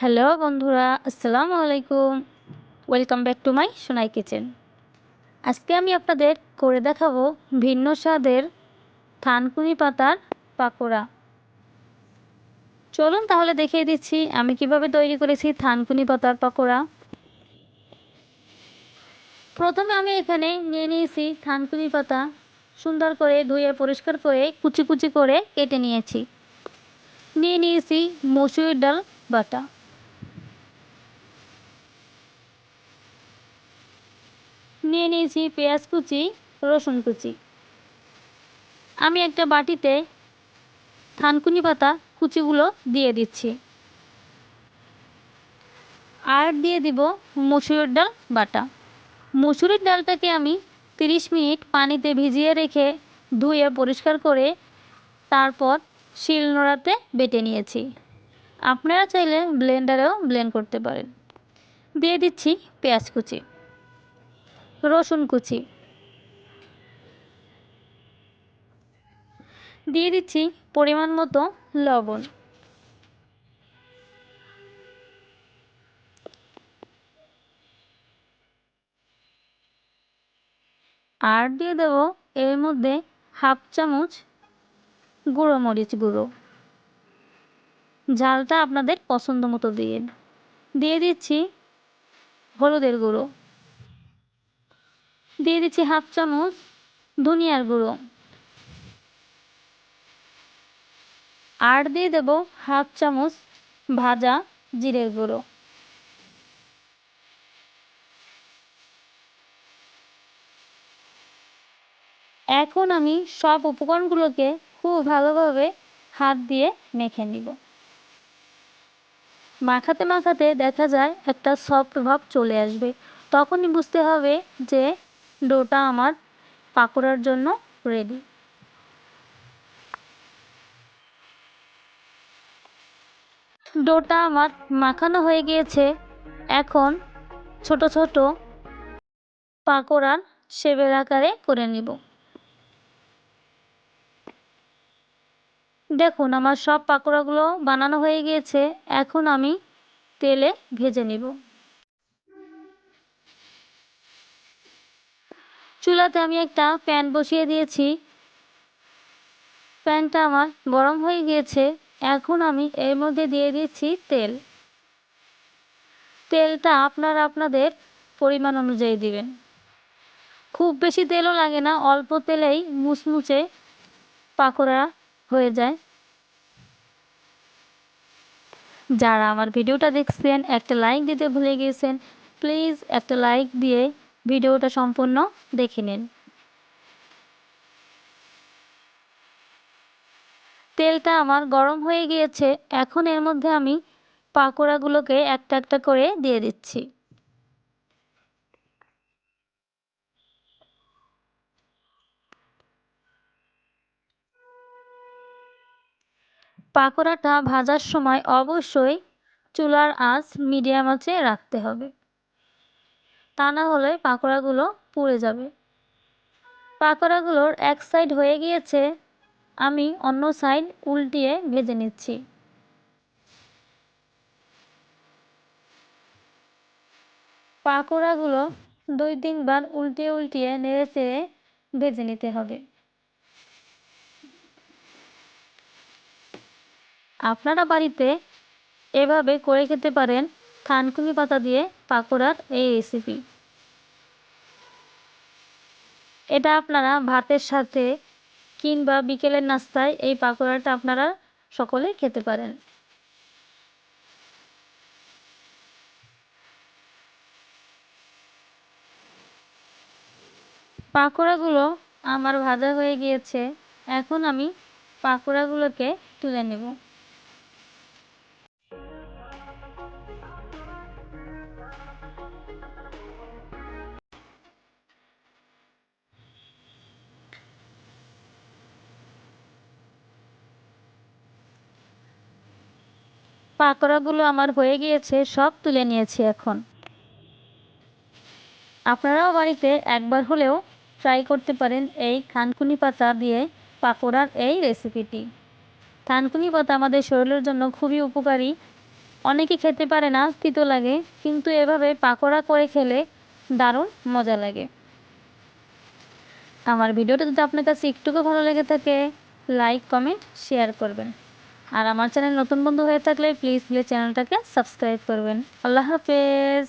Hello বন্ধুরা, আসসালামু আলাইকুম। Welcome back to my Sonai kitchen আজকে আমি আপনাদের করে দেখাবো ভিন্ন স্বাদের থানকুনি পাতার পাকোড়া। চলুন তাহলে দেখিয়ে দিচ্ছি, আমি কীভাবে তৈরি করেছি থানকুনি পাতার পাকোড়া। প্রথমে আমি এখানে নিয়ে নিয়েছি থানকুনি পাতা। সুন্দর করে ধুয়ে, পরিষ্কার করে, কুচি কুচি করে কেটে নিয়েছি। নিয়ে নিয়েছি মসুর ডাল বাটা। নিয়ে নিয়েছি পেঁয়াজ কুচি, রসুন কুচি। আমি একটা বাটিতে থানকুনি পাতা কুচিগুলো দিয়ে দিচ্ছি। আর দিয়ে দিব মসুরের ডাল বাটা। মসুরের ডালটাকে আমি তিরিশ মিনিট পানিতে ভিজিয়ে রেখে ধুয়ে পরিষ্কার করে তারপর শিলনোড়াতে বেটে নিয়েছি। আপনারা চাইলে ব্লেন্ডারেও ব্লেন্ড করতে পারেন। দিয়ে দিচ্ছি পেঁয়াজ কুচি। রসুন কুচি। দিয়ে দিচ্ছি পরিমাণ মতো লবণ। আর দিয়ে দেব এর মধ্যে হাফ চামচ গুঁড়ো মরিচ গুঁড়ো। ঝালটা আপনাদের পছন্দ মতো দিয়ে। দিয়ে দিচ্ছি হলুদের গুঁড়ো। দিয়ে দিচ্ছি হাফ চামচ ধনিয়ার গুঁড়ো। আর দিয়ে দেব হাফ চামচ ভাজা জিরের গুঁড়ো। এখন আমি সব উপকরণগুলোকে খুব ভালোভাবে হাত দিয়ে মেখে নিব। মাখাতে মাখাতে দেখা যায় একটা সফট ভাব চলে আসবে। তখনই বুঝতে হবে যে ডোটা আমার পাকোড়ার জন্য রেডি ডোটা আমার মাখানো হয়ে গিয়েছে। এখন ছোট ছোট পাকোড়ার শেবের আকারে করে নিব। দেখুন, আমার সব পাকোড়াগুলো বানানো হয়ে গিয়েছে। এখন আমি তেলে ভেজে নিব। চুলাতে আমি একটা প্যান বসিয়ে দিয়েছি। প্যানটা আমার গরম হয়ে গিয়েছে। এখন আমি এর মধ্যে দিয়ে দিচ্ছি তেল। তেলটা আপনারা আপনাদের পরিমাণ অনুযায়ী দিবেন। খুব বেশি তেলও লাগে না, অল্প তেলেই মুচমুচে পাকোড়া হয়ে যায়। যারা আমার ভিডিওটা দেখছেন, একটা লাইক দিতে ভুলে গিয়েছেন, প্লিজ একটা লাইক দিয়ে ভিডিওটা সম্পূর্ণ দেখে নিন। তেলটা আমার গরম হয়ে গিয়েছে, এখন এর মধ্যে আমি পাকোড়াগুলোকে একটা একটা করে দিয়ে দিচ্ছি। পাকোড়াটা ভাজার সময় অবশ্যই চুলার আঁচ মিডিয়াম আঁচে রাখতে হবে। তা না হলে পাকোড়াগুলো পুড়ে যাবে। পাকোড়াগুলোর এক সাইড হয়ে গিয়েছে, আমি অন্য সাইড উল্টিয়ে ভেজে নিচ্ছি। পাকোড়াগুলো দুই তিনবার উল্টিয়ে উল্টিয়ে নেড়ে চেড়ে ভেজে নিতে হবে। আপনারা বাড়িতে এভাবে করে খেতে পারেন থানকুনি পাতা দিয়ে পাকোড়ার এই রেসিপি এটা আপনারা ভাতের সাথে কিংবা বিকেলের নাস্তায় এই পাকোড়াটা আপনারা সকলে খেতে পারেন। পাকোড়াগুলো আমার ভাজা হয়ে গিয়েছে। এখন আমি পাকোড়াগুলোকে তুলে নেব। পাকোড়াগুলো আমার হয়ে গিয়েছে, সব তুলে নিয়েছি এখন। আপনারাও বাড়িতে একবার হলেও ট্রাই করতে পারেন এই থানকুনি পাতা দিয়ে পাকোড়ার এই রেসিপিটি থানকুনি পাতা আমাদের শরীরের জন্য খুবই উপকারী। অনেকে খেতে পারে না, তিতো লাগে, কিন্তু এভাবে পাকোড়া করে খেলে দারুণ মজা লাগে। আমার ভিডিওটা যদি আপনার কাছে একটুকু ভালো লেগে থাকে লাইক কমেন্ট শেয়ার করবেন। আর আমার চ্যানেল নতুন বন্ধু হয়ে থাকলে প্লিজ প্লিজ চ্যানেলটাকে সাবস্ক্রাইব করবেন। আল্লাহ হাফেজ।